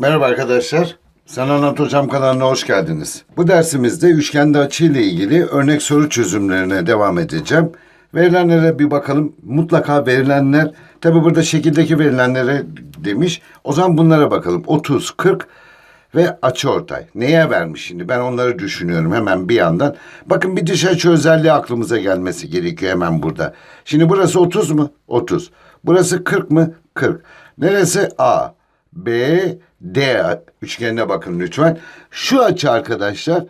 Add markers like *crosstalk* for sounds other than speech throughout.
Merhaba arkadaşlar. Sen Anlat Hocam kanalına hoş geldiniz. Bu dersimizde üçgende açı ile ilgili örnek soru çözümlerine devam edeceğim. Verilenlere bir bakalım. Mutlaka verilenler, tabi burada şekildeki verilenlere demiş. O zaman bunlara bakalım. 30, 40 ve açı ortay. Neye vermiş şimdi? Ben onları düşünüyorum hemen bir yandan. Bakın bir dış açı özelliği aklımıza gelmesi gerekiyor hemen burada. Şimdi burası 30 mu? 30. Burası 40 mı? 40. Neresi? A. B, D üçgenine bakın lütfen. Şu açı arkadaşlar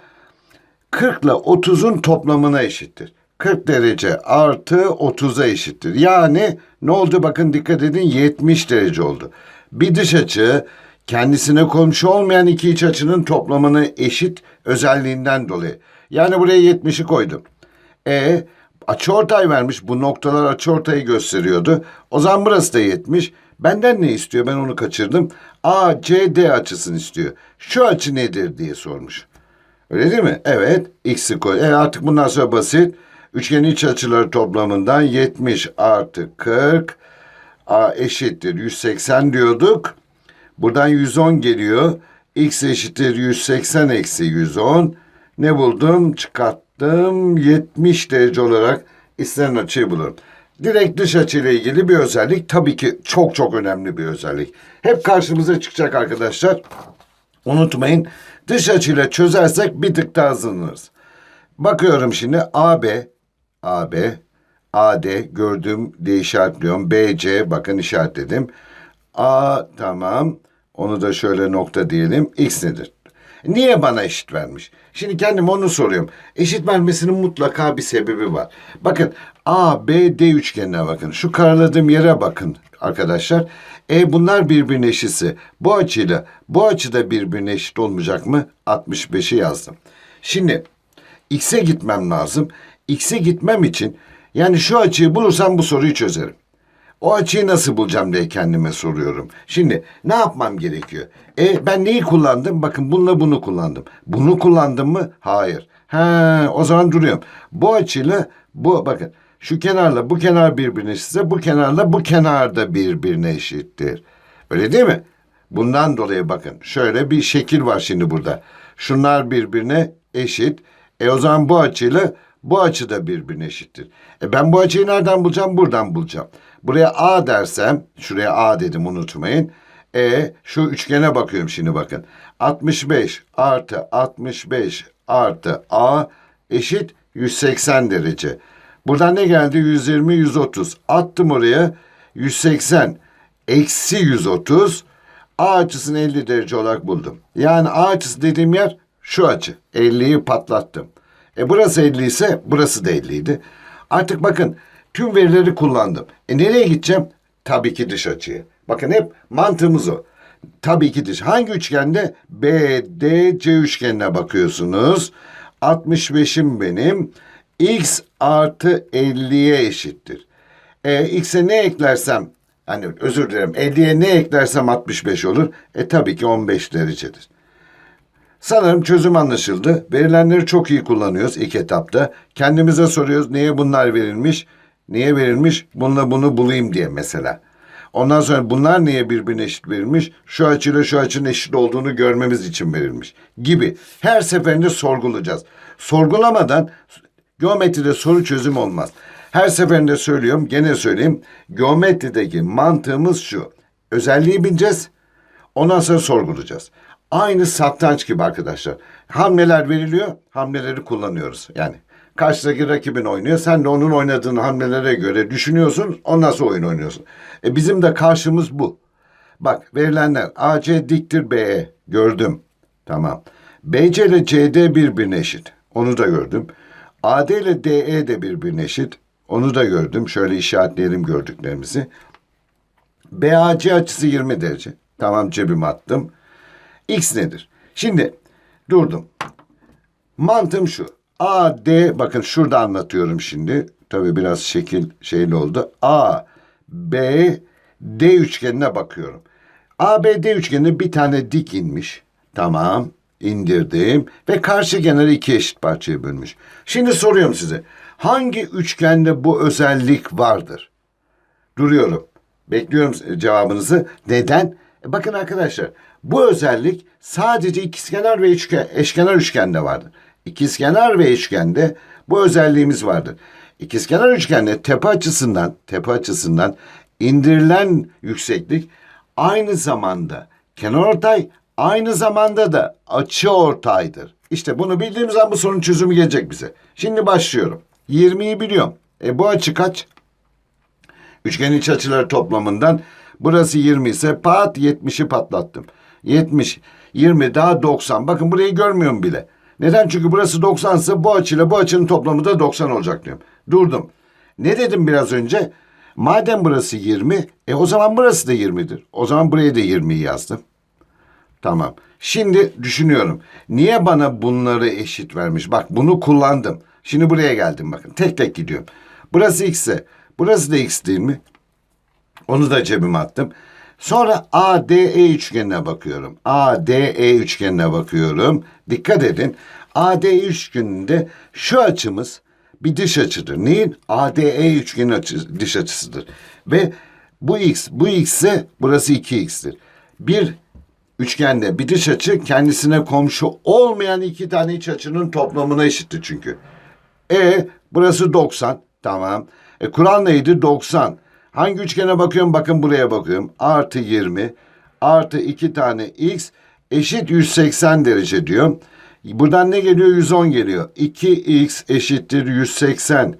40 ile 30'un toplamına eşittir. 40 derece artı 30'a eşittir. Yani ne oldu bakın dikkat edin 70 derece oldu. Bir dış açı kendisine komşu olmayan iki iç açının toplamına eşit özelliğinden dolayı. Yani buraya 70'i koydum. E açıortay vermiş. Bu noktalar açıortayı gösteriyordu. O zaman burası da 70. Benden ne istiyor? Ben onu kaçırdım. ACD açısını istiyor. Şu açı nedir diye sormuş. Öyle değil mi? Evet. X'i koy. E artık bundan sonra basit. Üçgenin iç açıları toplamından 70 artı 40 A eşittir 180 diyorduk. Buradan 110 geliyor. X eşittir 180 eksi 110. Ne buldum? Çıkarttım. 70 derece olarak istenen açıyı bulurum. Direkt dış açıyla ilgili bir özellik. Tabii ki çok çok önemli bir özellik. Hep karşımıza çıkacak arkadaşlar. Unutmayın dış açıyla çözersek bir tık daha hızlanırız. Bakıyorum şimdi AB, AB, AD gördüğüm diye işaretliyorum. BC bakın işaretledim. A tamam. Onu da şöyle nokta diyelim. X nedir? Niye bana eşit vermiş? Şimdi kendim onu soruyorum. Eşit vermesinin mutlaka bir sebebi var. Bakın A, B, D üçgenine bakın. Şu karaladığım yere bakın arkadaşlar. E bunlar birbirine eşitse bu açıyla bu açıda birbirine eşit olmayacak mı? 65'i yazdım. Şimdi X'e gitmem lazım. X'e gitmem için yani şu açıyı bulursam bu soruyu çözerim. O açıyı nasıl bulacağım diye kendime soruyorum. Şimdi ne yapmam gerekiyor? E ben neyi kullandım? Bakın bununla bunu kullandım. Bunu kullandım mı? Hayır. He, o zaman duruyorum. Bu açıyla bu bakın şu kenarla bu kenar birbirine eşitse bu kenarla bu kenar da birbirine eşittir. Öyle değil mi? Bundan dolayı bakın şöyle bir şekil var şimdi burada. Şunlar birbirine eşit. E o zaman bu açıyla bu açı da birbirine eşittir. E ben bu açıyı nereden bulacağım? Buradan bulacağım. Buraya A dersem, şuraya A dedim unutmayın. E şu üçgene bakıyorum şimdi bakın. 65 artı 65 artı A eşit 180 derece. Buradan ne geldi? 120, 130. Attım oraya 180 eksi 130. A açısını 50 derece olarak buldum. Yani A açısı dediğim yer şu açı. 50'yi patlattım. E burası 50 ise burası da 50 idi. Artık bakın tüm verileri kullandım. E nereye gideceğim? Tabii ki dış açıya. Bakın hep mantığımız o. Tabii ki dış. Hangi üçgende? BDC üçgenine bakıyorsunuz. 65'im benim. X artı 50'ye eşittir. E, X'e ne eklersem, hani özür dilerim 50'ye ne eklersem 65 olur. E tabii ki 15 derecedir. Sanırım çözüm anlaşıldı. Verilenleri çok iyi kullanıyoruz ilk etapta. Kendimize soruyoruz niye bunlar verilmiş? Niye verilmiş? Bununla bunu bulayım diye mesela. Ondan sonra bunlar niye birbirine eşit verilmiş? Şu açıyla şu açının eşit olduğunu görmemiz için verilmiş. Gibi. Her seferinde sorgulayacağız. Sorgulamadan geometride soru çözüm olmaz. Her seferinde söylüyorum, gene söyleyeyim. Geometrideki mantığımız şu. Özelliği bileceğiz. Ondan sonra sorgulayacağız. Aynı satranç gibi arkadaşlar. Hamleler veriliyor, hamleleri kullanıyoruz. Yani karşıdaki rakibin oynuyor, sen de onun oynadığın hamlelere göre düşünüyorsun, ondan sonra oyun oynuyorsun. E bizim de karşımız bu. Bak verilenler AC diktir BE gördüm. Tamam. BC ile CD birbirine eşit. Onu da gördüm. AD ile DE de birbirine eşit. Onu da gördüm. Şöyle işaretleyelim gördüklerimizi. BAC açısı 20 derece. Tamam cebime attım. X nedir? Şimdi durdum. Mantığım şu. A, D bakın şurada anlatıyorum şimdi. Tabii biraz şekil şeyli oldu. A, B, D üçgenine bakıyorum. A, B, D üçgenine bir tane dik inmiş. Tamam indirdim ve karşı kenarı iki eşit parçaya bölmüş. Şimdi soruyorum size. Hangi üçgende bu özellik vardır? Duruyorum. Bekliyorum cevabınızı. Neden? E bakın arkadaşlar bu özellik sadece ikizkenar ve üçgen, eşkenar üçgende vardır. İkizkenar ve üçgende bu özelliğimiz vardır. İkizkenar üçgende tepe açısından tepe açısından indirilen yükseklik aynı zamanda kenarortay aynı zamanda da açı ortaydır. İşte bunu bildiğimiz zaman bu sorunun çözümü gelecek bize. Şimdi başlıyorum. 20'yi biliyorum. E bu açı kaç? Üçgen iç açıları toplamından burası 20 ise pat 70'i patlattım. 70, 20 daha 90. Bakın burayı görmüyorum bile. Neden? Çünkü burası 90 ise bu açıyla bu açının toplamı da 90 olacak diyorum. Durdum. Ne dedim biraz önce? Madem burası 20, e o zaman burası da 20'dir. O zaman buraya da 20'yi yazdım. Tamam. Şimdi düşünüyorum. Niye bana bunları eşit vermiş? Bak bunu kullandım. Şimdi buraya geldim bakın. Tek tek gidiyorum. Burası x ise burası da x değil mi? Onu da cebime attım. Sonra ADE üçgenine bakıyorum. ADE üçgenine bakıyorum. Dikkat edin. ADE üçgeninde şu açımız bir dış açıdır. Neyin? ADE üçgenin açı, dış açısıdır. Ve bu x, bu x ise burası 2x'tir. Bir üçgende bir dış açı kendisine komşu olmayan iki tane iç açının toplamına eşittir çünkü. E burası 90. Tamam. E kural neydi? 90. Hangi üçgene bakıyorum? Bakın buraya bakıyorum. Artı 20 artı 2 tane x eşit 180 derece diyor. Buradan ne geliyor? 110 geliyor. 2x eşittir 180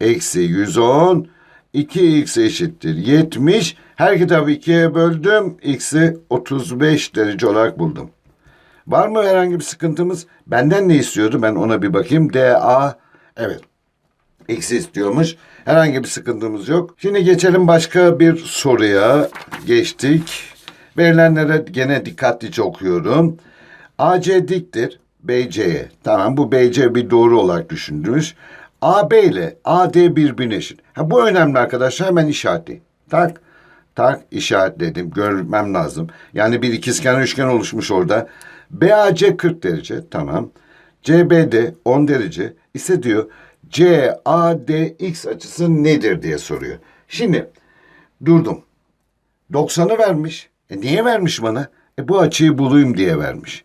eksi 110 2x eşittir 70. Her kitabı ikiye böldüm. X'i 35 derece olarak buldum. Var mı herhangi bir sıkıntımız? Benden ne istiyordu? Ben ona bir bakayım. DA evet. X istiyormuş. Herhangi bir sıkıntımız yok. Şimdi geçelim başka bir soruya. Geçtik. Verilenlere gene dikkatlice okuyorum. AC diktir BC'ye. Tamam bu BC bir doğru olarak düşündünüz. AB ile AD birbirine eşit. Ha, bu önemli arkadaşlar hemen işaretleyin. Tak tak işaretledim. Görmem lazım. Yani bir ikizkenar üçgen oluşmuş orada. BAC 40 derece tamam. CBD 10 derece ise diyor CADX açısı nedir diye soruyor. Şimdi durdum. 90'ı vermiş. E niye vermiş bana? E bu açıyı bulayım diye vermiş.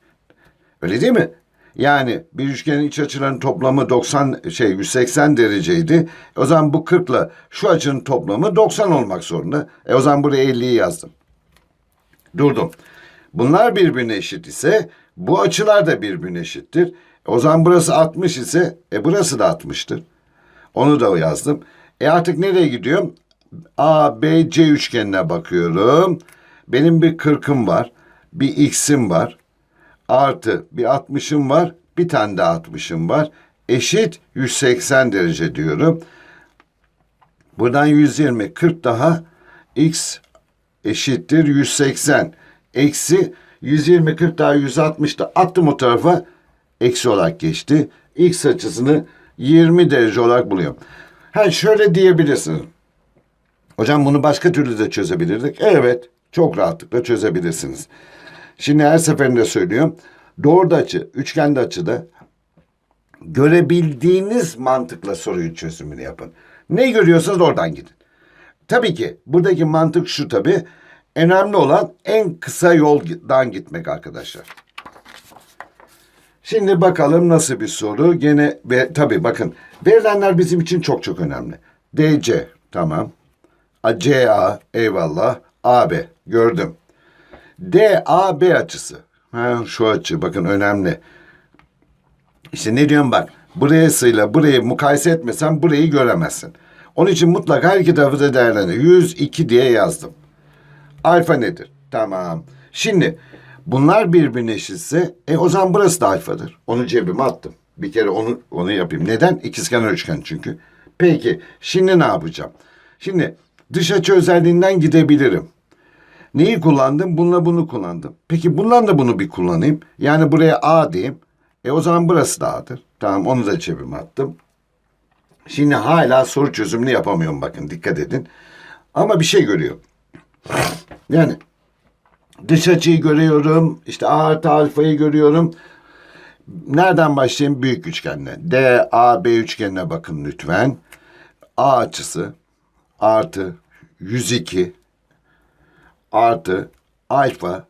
Öyle değil mi? Yani bir üçgenin iç açılarının toplamı 90 şey 180 dereceydi. O zaman bu 40 ile şu açının toplamı 90 olmak zorunda. E o zaman buraya 50'yi yazdım. Durdum. Bunlar birbirine eşit ise bu açılar da birbirine eşittir. O zaman burası 60 ise e burası da 60'tır. Onu da yazdım. E artık nereye gidiyorum? A, B, C üçgenine bakıyorum. Benim bir 40'ım var. Bir x'im var. Artı bir 60'ım var. Bir tane de 60'ım var. Eşit 180 derece diyorum. Buradan 120, 40 daha x eşittir 180. Eksi 120, 40 daha 160 da attım o tarafa. Eksi olarak geçti. X açısını 20 derece olarak buluyorum. Ha şöyle diyebilirsiniz. Hocam bunu başka türlü de çözebilirdik. Evet, çok rahatlıkla çözebilirsiniz. Şimdi her seferinde söylüyorum. Doğru açı, üçgende açıda görebildiğiniz mantıkla soruyu çözümünü yapın. Ne görüyorsanız oradan gidin. Tabii ki buradaki mantık şu tabii. Önemli olan en kısa yoldan gitmek arkadaşlar. Şimdi bakalım nasıl bir soru. Gene ve tabii bakın verilenler bizim için çok çok önemli. DC tamam. A, CA eyvallah. AB gördüm. DAB açısı. Ha, şu açı bakın önemli. İşte ne diyorum bak. Burasıyla burayı mukayese etmesen burayı göremezsin. Onun için mutlaka her iki tarafı da değerlendir. 102 diye yazdım. Alfa nedir? Tamam. Şimdi bunlar birbirine eşitse e o zaman burası da alfadır. Onu cebime attım. Bir kere onu onu yapayım. Neden? İkizkenar üçgen çünkü. Peki şimdi ne yapacağım? Şimdi dış açı özelliğinden gidebilirim. Neyi kullandım? Bununla bunu kullandım. Peki bundan da bunu bir kullanayım. Yani buraya A diyeyim. E o zaman burası da A'dır. Tamam onu da cebime attım. Şimdi hala soru çözümünü yapamıyorum bakın dikkat edin. Ama bir şey görüyorum. Yani dış açıyı görüyorum. işte A artı alfayı görüyorum. Nereden başlayayım? Büyük üçgenle. D, A, B üçgenine bakın lütfen. A açısı artı 102 artı alfa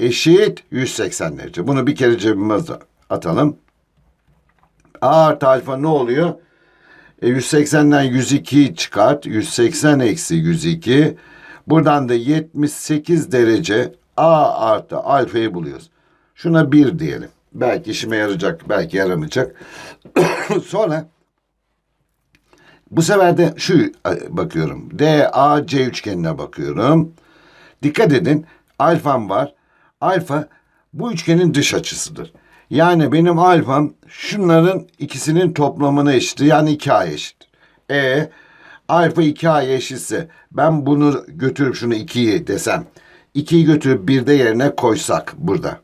eşit 180 derece. Bunu bir kere cebimize atalım. A artı alfa ne oluyor? E 180'den 102 çıkart. 180 eksi 102. Buradan da 78 derece A artı alfayı buluyoruz. Şuna 1 diyelim. Belki işime yarayacak, belki yaramayacak. *coughs* Sonra bu sefer de şu e, bakıyorum. DAC üçgenine bakıyorum. Dikkat edin. Alfam var. Alfa bu üçgenin dış açısıdır. Yani benim alfam şunların ikisinin toplamına eşit. Yani 2A eşit. E alfa 2A eşitse ben bunu götürüp şunu 2'yi desem 2'yi götürüp 1'de yerine koysak burada.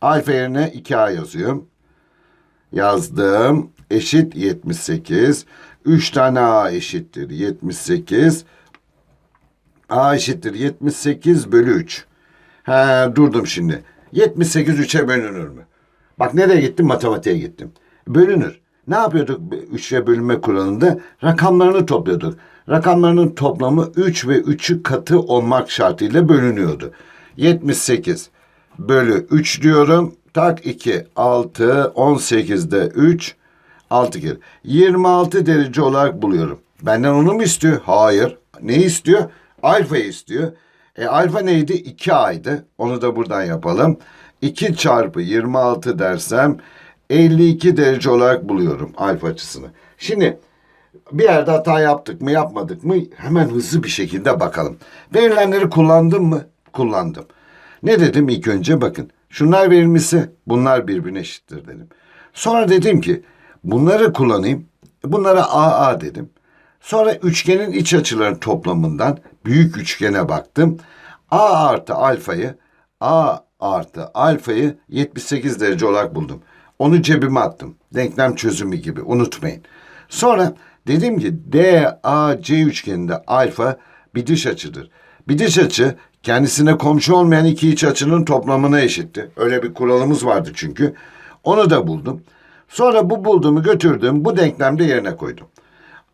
Alfa yerine 2A yazıyorum. Yazdım. Eşit 78. 3 tane A eşittir 78. A eşittir 78 bölü 3. He durdum şimdi. 78 3'e bölünür mü? Bak nereye gittim? Matematiğe gittim. Bölünür. Ne yapıyorduk 3'e bölünme kuralında? Rakamlarını topluyorduk. Rakamlarının toplamı 3 ve 3'ü katı olmak şartıyla bölünüyordu. 78 bölü 3 diyorum. Tak 2, 6, 18'de 3, 6 kere. 26 derece olarak buluyorum. Benden onu mu istiyor? Hayır. Ne istiyor? Alfa'yı istiyor. E alfa neydi? 2A'ydı. Onu da buradan yapalım. 2 çarpı 26 dersem 52 derece olarak buluyorum alfa açısını. Şimdi bir yerde hata yaptık mı yapmadık mı hemen hızlı bir şekilde bakalım. Verilenleri kullandım mı? Kullandım. Ne dedim ilk önce bakın. Şunlar verilmişse bunlar birbirine eşittir dedim. Sonra dedim ki bunları kullanayım. Bunlara AA dedim. Sonra üçgenin iç açılarının toplamından büyük üçgene baktım. A artı alfayı A artı alfayı 78 derece olarak buldum. Onu cebime attım. Denklem çözümü gibi unutmayın. Sonra dedim ki DAC üçgeninde alfa bir dış açıdır. Bir dış açı kendisine komşu olmayan iki iç açının toplamına eşitti. Öyle bir kuralımız vardı çünkü. Onu da buldum. Sonra bu bulduğumu götürdüm bu denklemde yerine koydum.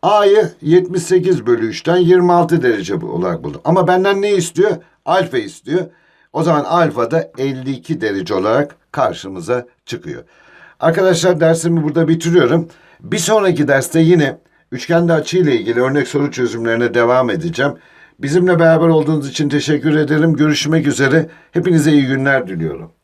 A'yı 78 bölü 3'ten 26 derece olarak buldum. Ama benden ne istiyor? Alfa istiyor. O zaman alfa da 52 derece olarak karşımıza çıkıyor. Arkadaşlar dersimi burada bitiriyorum. Bir sonraki derste yine üçgende açı ile ilgili örnek soru çözümlerine devam edeceğim. Bizimle beraber olduğunuz için teşekkür ederim. Görüşmek üzere. Hepinize iyi günler diliyorum.